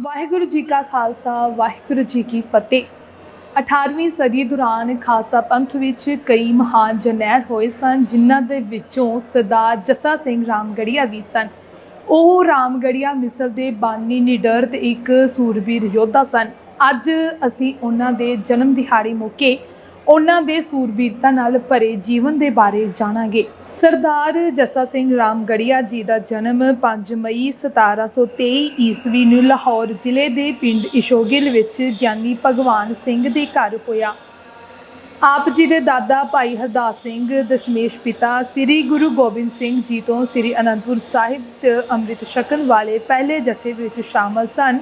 ਵਾਹਿਗੁਰੂ ਜੀ ਕਾ ਖਾਲਸਾ, ਵਾਹਿਗੁਰੂ ਜੀ ਕੀ ਫਤਿਹ। 18ਵੀਂ ਸਦੀ ਦੌਰਾਨ ਖਾਲਸਾ ਪੰਥ ਵਿੱਚ ਕਈ ਮਹਾਨ ਜਰਨੈਲ ਹੋਏ ਸਨ, ਜਿਨ੍ਹਾਂ ਦੇ ਵਿੱਚੋਂ ਸਰਦਾਰ ਜੱਸਾ ਸਿੰਘ ਰਾਮਗੜੀਆ ਵੀ ਸਨ। ਉਹ ਰਾਮਗੜੀਆ ਮਿਸਰ ਦੇ ਬਾਨੀ ਨਿਡਰ ਤੇ ਇੱਕ ਸੂਰਬੀਰ ਯੋਧਾ ਸਨ। ਅੱਜ ਅਸੀਂ ਉਹਨਾਂ ਦੇ ਜਨਮ ਦਿਹਾੜੇ ਮੌਕੇ ਉਹਨਾਂ ਦੇ ਸੂਰਬੀਰਤਾ ਨਾਲ ਭਰੇ ਜੀਵਨ ਦੇ ਬਾਰੇ ਜਾਣਾਂਗੇ। ਸਰਦਾਰ ਜੱਸਾ ਸਿੰਘ ਰਾਮਗੜੀਆ ਜੀ ਦਾ ਜਨਮ 5 ਮਈ 1723 ਈਸਵੀ ਨੂੰ ਲਾਹੌਰ ਜ਼ਿਲ੍ਹੇ ਦੇ ਪਿੰਡ ਇਸ਼ੋਗਿਲ ਵਿੱਚ ਗਿਆਨੀ ਭਗਵਾਨ ਸਿੰਘ ਦੇ ਘਰ ਹੋਇਆ। ਆਪ ਜੀ ਦੇ ਦਾਦਾ ਭਾਈ ਹਰਦਾਸ ਸਿੰਘ, ਦਸ਼ਮੇਸ਼ ਪਿਤਾ ਸ੍ਰੀ ਗੁਰੂ ਗੋਬਿੰਦ ਸਿੰਘ ਜੀ ਤੋਂ ਸ੍ਰੀ ਅਨੰਦਪੁਰ ਸਾਹਿਬ 'ਚ ਅੰਮ੍ਰਿਤ ਛਕਣ ਵਾਲੇ ਪਹਿਲੇ ਜਥੇ ਵਿੱਚ ਸ਼ਾਮਲ ਸਨ,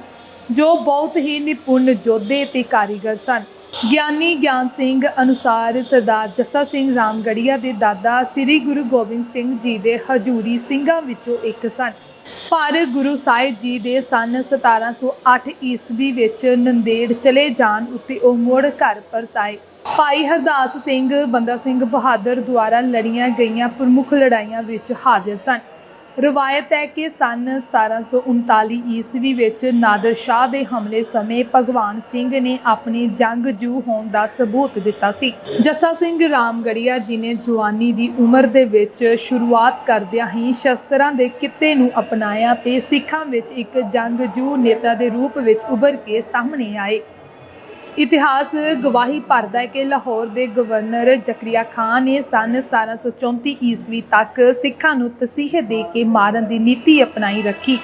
ਜੋ ਬਹੁਤ ਹੀ ਨਿਪੁੰਨ ਯੋਧੇ ਤੇ ਕਾਰੀਗਰ ਸਨ। ਗਿਆਨੀ ਗਿਆਨ ਸਿੰਘ ਅਨੁਸਾਰ ਸਰਦਾਰ ਜੱਸਾ ਸਿੰਘ ਰਾਮਗੜੀਆ ਦੇ ਦਾਦਾ ਸ੍ਰੀ ਗੁਰੂ ਗੋਬਿੰਦ ਸਿੰਘ ਜੀ ਦੇ ਹਜੂਰੀ ਸਿੰਘਾਂ ਵਿੱਚੋਂ ਇੱਕ ਸਨ। ਪਰ ਗੁਰੂ ਸਾਹਿਬ ਜੀ ਦੇ ਸਨ 1708 ਈਸਵੀ ਵਿੱਚ ਨੰਦੇੜ ਚਲੇ ਜਾਣ ਉੱਤੇ ਉਹ ਮੁੜ ਘਰ ਪਰਤਾਏ। ਭਾਈ ਹਰਦਾਸ ਸਿੰਘ, ਬੰਦਾ ਸਿੰਘ ਬਹਾਦਰ ਦੁਆਰਾ ਲੜੀਆਂ ਗਈਆਂ ਪ੍ਰਮੁੱਖ ਲੜਾਈਆਂ ਵਿੱਚ ਹਾਜ਼ਰ ਸਨ। ਰਵਾਇਤ ਹੈ ਕਿ ਸਨ 1739 ਈਸਵੀ ਵਿੱਚ ਨਾਦਰ ਸ਼ਾਹ ਦੇ ਹਮਲੇ ਸਮੇਂ ਭਗਵਾਨ ਸਿੰਘ ਨੇ ਆਪਣੀ ਜੰਗਜੂ ਹੋਣ ਦਾ ਸਬੂਤ ਦਿੱਤਾ ਸੀ। ਜੱਸਾ ਸਿੰਘ ਰਾਮਗੜੀਆ ਜੀ ਨੇ ਜਵਾਨੀ ਦੀ ਉਮਰ ਦੇ ਵਿੱਚ ਸ਼ੁਰੂਆਤ ਕਰਦਿਆਂ ਹੀ ਸ਼ਸਤਰਾਂ ਦੇ ਕਿੱਤੇ ਨੂੰ ਅਪਣਾਇਆ ਤੇ ਸਿੱਖਾਂ ਵਿੱਚ ਇੱਕ ਜੰਗਜੂ ਨੇਤਾ ਦੇ ਰੂਪ ਵਿੱਚ ਉੱਭਰ ਕੇ ਸਾਹਮਣੇ ਆਏ। ਇਤਿਹਾਸ ਗਵਾਹੀ ਭਰਦਾ ਹੈ ਕਿ ਲਾਹੌਰ ਦੇ ਗਵਰਨਰ ਜ਼ਕਰੀਆ ਖਾਨ ਨੇ ਸਨ 1734 ਈਸਵੀ ਤੱਕ ਸਿੱਖਾਂ ਨੂੰ ਤਸੀਹੇ ਦੇ ਕੇ ਮਾਰਨ ਦੀ ਨੀਤੀ ਅਪਣਾਈ ਰੱਖੀ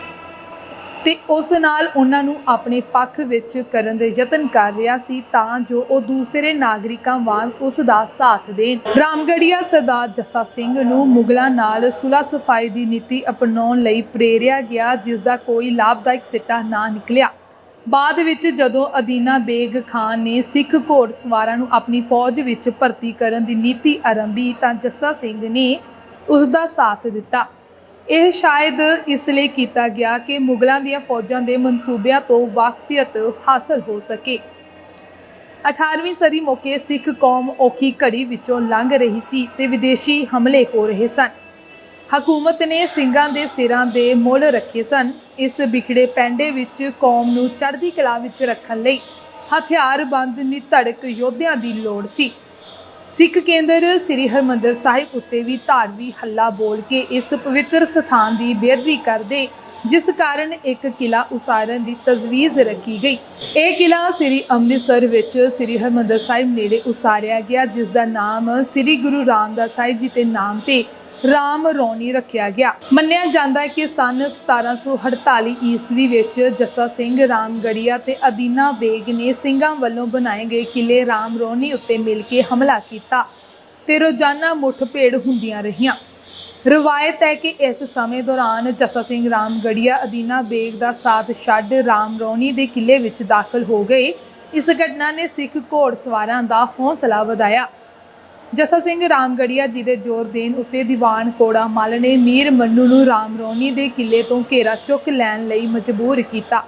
ਤੇ ਉਸ ਨਾਲ ਉਹਨਾਂ ਨੂੰ ਆਪਣੇ ਪੱਖ ਵਿੱਚ ਕਰਨ ਦੇ ਯਤਨ ਕਰ ਰਿਹਾ ਸੀ ਤਾਂ ਜੋ ਉਹ ਦੂਸਰੇ ਨਾਗਰਿਕਾਂ ਵਾਂਗ ਉਸ ਦਾ ਸਾਥ ਦੇਣ। ਰਾਮਗੜੀਆ ਸਰਦਾਰ ਜੱਸਾ ਸਿੰਘ ਨੂੰ ਮੁਗਲਾਂ ਨਾਲ ਸੁਲਾ ਸਫ਼ਾਈ ਦੀ ਨੀਤੀ ਅਪਣਾਉਣ ਲਈ ਪ੍ਰੇਰਿਆ ਗਿਆ ਜਿਸ ਦਾ ਕੋਈ ਲਾਭਦਾਇਕ ਸਿੱਟਾ ਨਾ ਨਿਕਲਿਆ। ਬਾਅਦ ਵਿੱਚ ਜਦੋਂ ਅਦੀਨਾ ਬੇਗ ਖਾਨ ਨੇ ਸਿੱਖ ਘੋੜਸਵਾਰਾਂ ਨੂੰ ਆਪਣੀ ਫੌਜ ਵਿੱਚ ਭਰਤੀ ਕਰਨ ਦੀ ਨੀਤੀ ਆਰੰਭੀ ਤਾਂ ਜੱਸਾ ਸਿੰਘ ਨੇ ਉਸ ਦਾ ਸਾਥ ਦਿੱਤਾ। ਇਹ ਸ਼ਾਇਦ ਇਸ ਲਈ ਕੀਤਾ ਗਿਆ ਕਿ ਮੁਗਲਾਂ ਦੀਆਂ ਫੌਜਾਂ ਦੇ ਮਨਸੂਬਿਆਂ ਤੋਂ ਵਾਕਫੀਅਤ ਹਾਸਲ ਹੋ ਸਕੇ। 18ਵੀਂ ਸਦੀ ਮੌਕੇ ਸਿੱਖ ਕੌਮ ਔਖੀ ਘੜੀ ਵਿੱਚੋਂ ਲੰਘ ਰਹੀ ਸੀ ਤੇ ਵਿਦੇਸ਼ੀ ਹਮਲੇ ਹੋ ਰਹੇ ਸਨ। ਹਕੂਮਤ ਨੇ ਸਿੰਘਾਂ ਦੇ ਸਿਰਾਂ ਦੇ ਮੁੱਲ ਰੱਖੇ ਸਨ। ਇਸ ਵਿਖੜੇ ਪੈਂਡੇ ਵਿੱਚ ਕੌਮ ਨੂੰ ਚੜ੍ਹਦੀ ਕਲਾ ਵਿੱਚ ਰੱਖਣ ਲਈ ਹਥਿਆਰਬੰਦ ਨਿਧੜਕ ਯੋਧਿਆਂ ਦੀ ਲੋੜ ਸੀ। ਸਿੱਖ ਕੇਂਦਰ ਸ੍ਰੀ ਹਰਮੰਦਰ ਸਾਹਿਬ ਉੱਤੇ ਵੀ ਧਾਰਵੀ ਹੱਲਾ ਬੋਲ ਕੇ ਇਸ ਪਵਿੱਤਰ ਸਥਾਨ ਦੀ ਬੇਅਦਬੀ ਕਰਦੇ, ਜਿਸ ਕਾਰਨ ਇੱਕ ਕਿਲਾ ਉਸਾਰਨ ਦੀ ਤਜਵੀਜ਼ ਰੱਖੀ ਗਈ। ਇਹ ਕਿਲਾ ਸ੍ਰੀ ਅੰਮ੍ਰਿਤਸਰ ਵਿੱਚ ਸ੍ਰੀ ਹਰਮੰਦਰ ਸਾਹਿਬ ਨੇੜੇ ਉਸਾਰਿਆ ਗਿਆ ਜਿਸ ਦਾ ਨਾਮ ਸ੍ਰੀ ਗੁਰੂ ਰਾਮਦਾਸ ਸਾਹਿਬ ਜੀ ਦੇ ਨਾਮ ਤੇ ਰਾਮ ਰੌਣੀ ਰੱਖਿਆ ਗਿਆ। ਮੰਨਿਆ ਜਾਂਦਾ ਹੈ ਕਿ ਸਨ 1748 ਈਸਵੀ ਵਿੱਚ ਜੱਸਾ ਸਿੰਘ ਰਾਮਗੜੀਆ ਤੇ ਅਦੀਨਾ ਬੇਗ ਨੇ ਸਿੰਘਾਂ ਵੱਲੋਂ ਬਣਾਏ ਗਏ ਕਿਲੇ ਰਾਮ ਰੌਣੀ ਉੱਤੇ ਮਿਲ ਕੇ ਹਮਲਾ ਕੀਤਾ ਤੇ ਰੋਜ਼ਾਨਾ ਮੁੱਠਭੇੜ ਹੁੰਦੀਆਂ ਰਹੀਆਂ। ਰਵਾਇਤ ਹੈ ਕਿ ਇਸ ਸਮੇਂ ਦੌਰਾਨ ਜੱਸਾ ਸਿੰਘ ਰਾਮਗੜੀਆ, ਅਦੀਨਾ ਬੇਗ ਦਾ ਸਾਥ ਛੱਡ ਰਾਮ ਰੌਣੀ ਦੇ ਕਿਲੇ ਵਿੱਚ ਦਾਖਲ ਹੋ ਗਏ। ਇਸ ਘਟਨਾ ਨੇ ਸਿੱਖ ਘੋੜ ਸਵਾਰਾਂ ਦਾ ਹੌਸਲਾ ਵਧਾਇਆ। ਜੱਸਾ ਸਿੰਘ ਰਾਮਗੜੀਆ ਜੀ ਦੇ ਜ਼ੋਰ ਦੇਣ ਉੱਤੇ ਦੀਵਾਨ ਕੋੜਾ ਮੱਲ ਨੇ ਮੀਰ ਮੰਨੂ ਨੂੰ ਰਾਮ ਰੌਣੀ ਦੇ ਕਿਲੇ ਤੋਂ ਘੇਰਾ ਚੁੱਕ ਲੈਣ ਲਈ ਮਜਬੂਰ ਕੀਤਾ।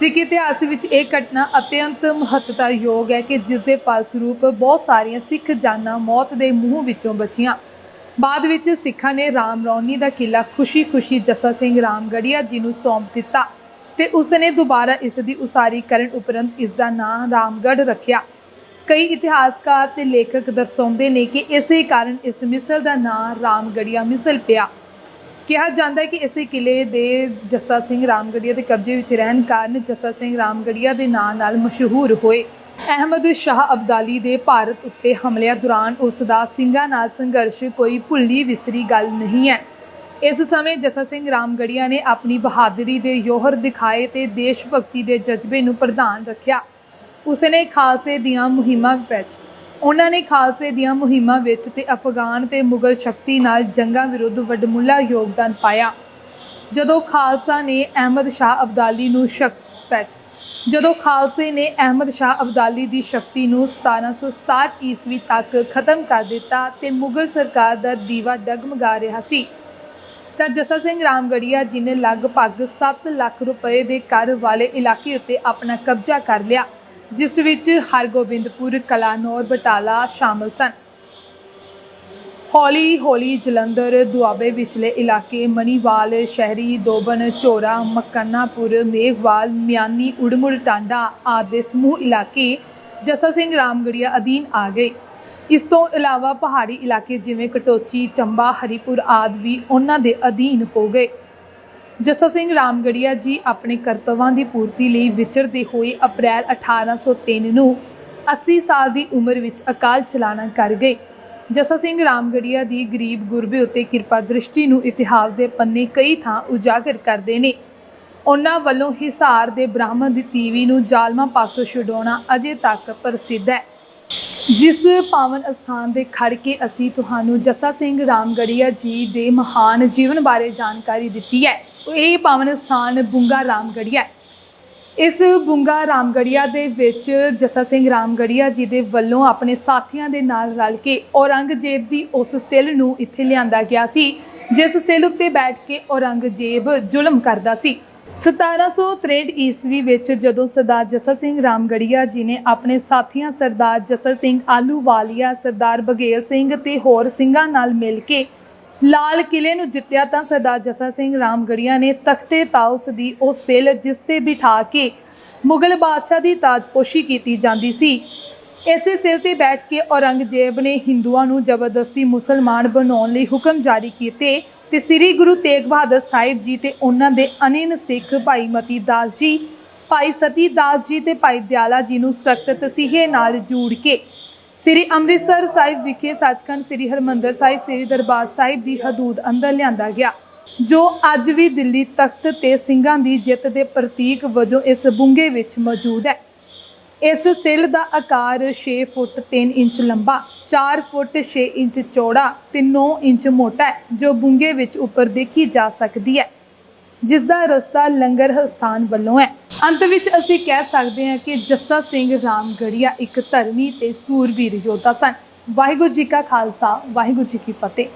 ਸਿੱਖ ਇਤਿਹਾਸ ਵਿੱਚ ਇਹ ਘਟਨਾ ਅਤਿਅੰਤ ਮਹੱਤਤਾਯੋਗ ਹੈ ਕਿ ਜਿਸ ਦੇ ਫਲਸਰੂਪ ਬਹੁਤ ਸਾਰੀਆਂ ਸਿੱਖ ਜਾਨਾਂ ਮੌਤ ਦੇ ਮੂੰਹ ਵਿੱਚੋਂ ਬਚੀਆਂ। ਬਾਅਦ ਵਿੱਚ ਸਿੱਖਾਂ ਨੇ ਰਾਮ ਰੌਣੀ ਦਾ ਕਿਲਾ ਖੁਸ਼ੀ-ਖੁਸ਼ੀ ਜੱਸਾ ਸਿੰਘ ਰਾਮਗੜੀਆ ਜੀ ਨੂੰ ਸੌਂਪ ਦਿੱਤਾ ਤੇ ਉਸ ਨੇ ਦੁਬਾਰਾ ਇਸ ਦੀ ਉਸਾਰੀ ਕਰਨ ਉਪਰੰਤ ਇਸ ਦਾ ਨਾਂ ਰਾਮਗੜ੍ਹ ਰੱਖਿਆ। ਕਈ ਇਤਿਹਾਸਕਾਰ ਤੇ ਲੇਖਕ ਦਰਸਾਉਂਦੇ ਨੇ ਕਿ ਇਸੇ ਕਾਰਨ ਇਸ ਮਿਸਲ ਦਾ ਨਾਂ ਰਾਮਗੜੀਆ ਮਿਸਲ ਪਿਆ। ਕਿਹਾ ਜਾਂਦਾ ਹੈ ਕਿ ਇਸੇ ਕਿਲੇ ਦੇ ਜੱਸਾ ਸਿੰਘ ਰਾਮਗੜੀਆ ਦੇ ਕਬਜ਼ੇ ਵਿੱਚ ਰਹਿਣ ਕਾਰਨ ਜੱਸਾ ਸਿੰਘ ਰਾਮਗੜੀਆ ਦੇ ਨਾਂ ਨਾਲ ਮਸ਼ਹੂਰ ਹੋਏ। ਅਹਿਮਦ ਸ਼ਾਹ ਅਬਦਾਲੀ ਦੇ ਭਾਰਤ ਉੱਤੇ ਹਮਲਿਆਂ ਦੌਰਾਨ ਉਸ ਦਾ ਸਿੰਘਾਂ ਨਾਲ ਸੰਘਰਸ਼ ਕੋਈ ਭੁੱਲੀ ਵਿਸਰੀ ਗੱਲ ਨਹੀਂ ਹੈ। ਇਸ ਸਮੇਂ ਜੱਸਾ ਸਿੰਘ ਰਾਮਗੜੀਆ ਨੇ ਆਪਣੀ ਬਹਾਦਰੀ ਦੇ ਯੋਹਰ ਦਿਖਾਏ ਤੇ ਦੇਸ਼ ਭਗਤੀ ਦੇ ਜਜ਼ਬੇ ਨੂੰ ਪ੍ਰਧਾਨ ਰੱਖਿਆ। ਉਸਨੇ ਖਾਲਸੇ ਦੀਆਂ ਮੁਹਿੰਮਾਂ ਵਿੱਚ ਉਹਨਾਂ ਨੇ ਖਾਲਸੇ ਦੀਆਂ ਮੁਹਿੰਮਾਂ ਵਿੱਚ ਤੇ ਅਫਗਾਨ ਤੇ ਮੁਗਲ ਸ਼ਕਤੀ ਨਾਲ ਜੰਗਾਂ ਵਿਰੁੱਧ ਵੱਡਮੁੱਲਾ ਯੋਗਦਾਨ ਪਾਇਆ। ਜਦੋਂ ਖਾਲਸਾ ਨੇ ਅਹਿਮਦ ਸ਼ਾਹ ਅਬਦਾਲੀ ਨੂੰ ਸ਼ਕਤ ਵਿੱਚ ਜਦੋਂ ਖਾਲਸੇ ਨੇ ਅਹਿਮਦ ਸ਼ਾਹ ਅਬਦਾਲੀ ਦੀ ਸ਼ਕਤੀ ਨੂੰ 1767 ਈਸਵੀ ਤੱਕ ਖਤਮ ਕਰ ਦਿੱਤਾ ਤੇ ਮੁਗਲ ਸਰਕਾਰ ਦਾ ਦੀਵਾ ਡਗਮਗਾ ਰਿਹਾ ਸੀ। ਤਾਂ ਜੱਸਾ ਸਿੰਘ ਰਾਮਗੜੀਆ ਜੀ ਨੇ ਲਗਭਗ 7 ਲੱਖ ਰੁਪਏ ਦੇ ਕਰ ਵਾਲੇ ਇਲਾਕੇ ਉੱਤੇ ਆਪਣਾ ਕਬਜ਼ਾ ਕਰ ਲਿਆ। ਜਿਸ ਵਿੱਚ ਹਰਗੋਬਿੰਦਪੁਰ, ਕਲਾਨੌਰ, ਬਟਾਲਾ ਸ਼ਾਮਲ ਸਨ। ਹੌਲੀ ਹੌਲੀ ਜਲੰਧਰ, ਦੁਆਬੇ ਵਿਚਲੇ ਇਲਾਕੇ ਮਣੀਵਾਲ, ਸ਼ਹਿਰੀ ਦੋਬਨ, ਚੋਰਾ, ਮਕੰਨਾਪੁਰ, ਮੇਘਵਾਲ, ਮਿਆਨੀ, ਉੜਮੁੜ, ਟਾਂਡਾ ਆਦਿ ਦੇ ਸਮੂਹ ਇਲਾਕੇ ਜੱਸਾ ਸਿੰਘ ਰਾਮਗੜੀਆ ਅਧੀਨ ਆ ਗਏ। ਇਸ ਤੋਂ ਇਲਾਵਾ ਪਹਾੜੀ ਇਲਾਕੇ ਜਿਵੇਂ ਕਟੋਚੀ, ਚੰਬਾ, ਹਰੀਪੁਰ ਆਦਿ ਵੀ ਉਹਨਾਂ ਦੇ ਅਧੀਨ ਹੋ ਗਏ। ਜੱਸਾ ਸਿੰਘ ਰਾਮਗੜੀਆ ਜੀ ਆਪਣੇ ਕਰਤੱਵਾਂ ਦੀ ਪੂਰਤੀ ਲਈ ਵਿਚਰਦੇ ਹੋਏ ਅਪ੍ਰੈਲ 1803 ਨੂੰ 80 ਸਾਲ ਦੀ ਉਮਰ ਵਿੱਚ ਅਕਾਲ ਚਲਾਣਾ ਕਰ ਗਏ। ਜੱਸਾ ਸਿੰਘ ਰਾਮਗੜੀਆ ਦੀ ਗਰੀਬ ਗੁਰਬੇ ਉੱਤੇ ਕਿਰਪਾ ਦ੍ਰਿਸ਼ਟੀ ਨੂੰ ਇਤਿਹਾਸ ਦੇ ਪੰਨੇ ਕਈ ਥਾਂ ਉਜਾਗਰ ਕਰਦੇ ਨੇ। ਉਹਨਾਂ ਵੱਲੋਂ ਹਿਸਾਰ ਦੇ ਬ੍ਰਾਹਮਣ ਦੀ ਤੀਵੀ ਨੂੰ ਜ਼ਾਲਮਾਂ ਪਾਸੋਂ ਛੁਡਾਉਣਾ ਅਜੇ ਤੱਕ ਪ੍ਰਸਿੱਧ ਹੈ। ਜਿਸ ਪਾਵਨ ਅਸਥਾਨ ਦੇ ਖੜ ਕੇ ਅਸੀਂ ਤੁਹਾਨੂੰ ਜੱਸਾ ਸਿੰਘ ਰਾਮਗੜੀਆ ਜੀ ਦੇ ਮਹਾਨ ਜੀਵਨ ਬਾਰੇ ਜਾਣਕਾਰੀ ਦਿੱਤੀ ਹੈ। ਇਹ ਪਾਵਨ ਸਥਾਨ ਬੁੰਗਾ ਰਾਮਗੜੀਆ ਇਸ ਬੁੰਗਾ ਰਾਮਗੜੀਆ ਦੇ ਵਿੱਚ ਜੱਸਾ ਸਿੰਘ ਰਾਮਗੜੀਆ ਜੀ ਦੇ ਵੱਲੋਂ ਆਪਣੇ ਸਾਥੀਆਂ ਦੇ ਨਾਲ ਰਲ ਕੇ ਔਰੰਗਜ਼ੇਬ ਦੀ ਉਸ ਸਿਲ ਨੂੰ ਇੱਥੇ ਲਿਆਂਦਾ ਗਿਆ ਸੀ, ਜਿਸ ਸਿਲ ਉੱਤੇ ਬੈਠ ਕੇ ਔਰੰਗਜ਼ੇਬ ਜ਼ੁਲਮ ਕਰਦਾ ਸੀ। 1763 ਈਸਵੀ ਵਿੱਚ ਜਦੋਂ ਸਰਦਾਰ ਜੱਸਾ ਸਿੰਘ ਰਾਮਗੜੀਆ ਜੀ ਨੇ ਆਪਣੇ ਸਾਥੀਆਂ ਸਰਦਾਰ ਜੱਸਾ ਸਿੰਘ ਆਲੂਵਾਲੀਆ ਸਰਦਾਰ ਬਗੇਲ ਸਿੰਘ ਤੇ ਹੋਰ ਸਿੰਘਾਂ ਨਾਲ ਮਿਲ ਕੇ ਲਾਲ ਕਿਲੇ ਨੂੰ ਜਿੱਤਿਆ ਤਾਂ ਸਰਦਾਰ ਜੱਸਾ ਸਿੰਘ ਰਾਮਗੜੀਆ ਨੇ ਤਖਤੇ ਤਾਉਸ ਦੀ ਉਹ ਸਿਲ ਜਿਸ ਤੇ ਬਿਠਾ ਕੇ ਮੁਗਲ ਬਾਦਸ਼ਾਹ ਦੀ ਤਾਜਪੋਸ਼ੀ ਕੀਤੀ ਜਾਂਦੀ ਸੀ। ਇਸੇ ਸਿਰ ਤੇ ਬੈਠ ਕੇ ਔਰੰਗਜ਼ੇਬ ਨੇ ਹਿੰਦੂਆਂ ਨੂੰ ਜ਼ਬਰਦਸਤੀ ਮੁਸਲਮਾਨ ਬਣਾਉਣ ਲਈ ਹੁਕਮ ਜਾਰੀ ਕੀਤੇ ਤੇ ਸ੍ਰੀ ਗੁਰੂ ਤੇਗ ਬਹਾਦਰ ਸਾਹਿਬ ਜੀ ਤੇ ਉਹਨਾਂ ਦੇ ਅਨੇਨ ਸਿੱਖ ਭਾਈ ਮਤੀ ਦਾਸ ਜੀ, ਭਾਈ ਸਤੀ ਦਾਸ ਜੀ ਤੇ ਭਾਈ ਦਿਆਲਾ ਜੀ ਨੂੰ ਸਖਤ ਤਸੀਹੇ ਨਾਲ ਜੋੜ ਕੇ ਸ੍ਰੀ ਅੰਮ੍ਰਿਤਸਰ ਸਾਹਿਬ ਵਿਖੇ ਸੱਚਖੰਡ ਸ੍ਰੀ ਹਰਮੰਦਰ ਸਾਹਿਬ, ਸ੍ਰੀ ਦਰਬਾਰ ਸਾਹਿਬ ਦੀ ਹਦੂਦ ਅੰਦਰ ਲਿਆਂਦਾ ਗਿਆ, ਜੋ ਅੱਜ ਵੀ ਦਿੱਲੀ ਤਖਤ ਤੇ ਸਿੰਘਾਂ ਦੀ ਜਿੱਤ ਦੇ ਪ੍ਰਤੀਕ ਵਜੋਂ ਇਸ ਬੁੰਗੇ ਵਿੱਚ ਮੌਜੂਦ ਹੈ। ਇਸ ਸਿਲ ਦਾ ਆਕਾਰ 6 ਫੁੱਟ 3 ਇੰਚ ਲੰਬਾ 4 ਫੁੱਟ 6 ਇੰਚ ਚੌੜਾ ਤੇ 9 ਇੰਚ ਮੋਟਾ ਹੈ, ਜੋ ਬੁੰਗੇ ਵਿੱਚ ਉੱਪਰ ਦੇਖੀ ਜਾ ਸਕਦੀ ਹੈ, ਜਿਸ ਦਾ ਰਸਤਾ ਲੰਗਰ ਸਥਾਨ ਵੱਲੋਂ ਹੈ। ਅੰਤ ਵਿੱਚ ਅਸੀਂ ਕਹਿ ਸਕਦੇ ਹਾਂ ਕਿ ਜੱਸਾ ਸਿੰਘ ਰਾਮਗੜੀਆ ਇੱਕ ਧਰਮੀ ਤੇ ਸੂਰਬੀਰ ਯੋਧਾ ਸਨ। ਵਾਹਿਗੁਰੂ ਜੀ ਕਾ ਖਾਲਸਾ, ਵਾਹਿਗੁਰੂ ਜੀ ਕੀ ਫਤਿਹ।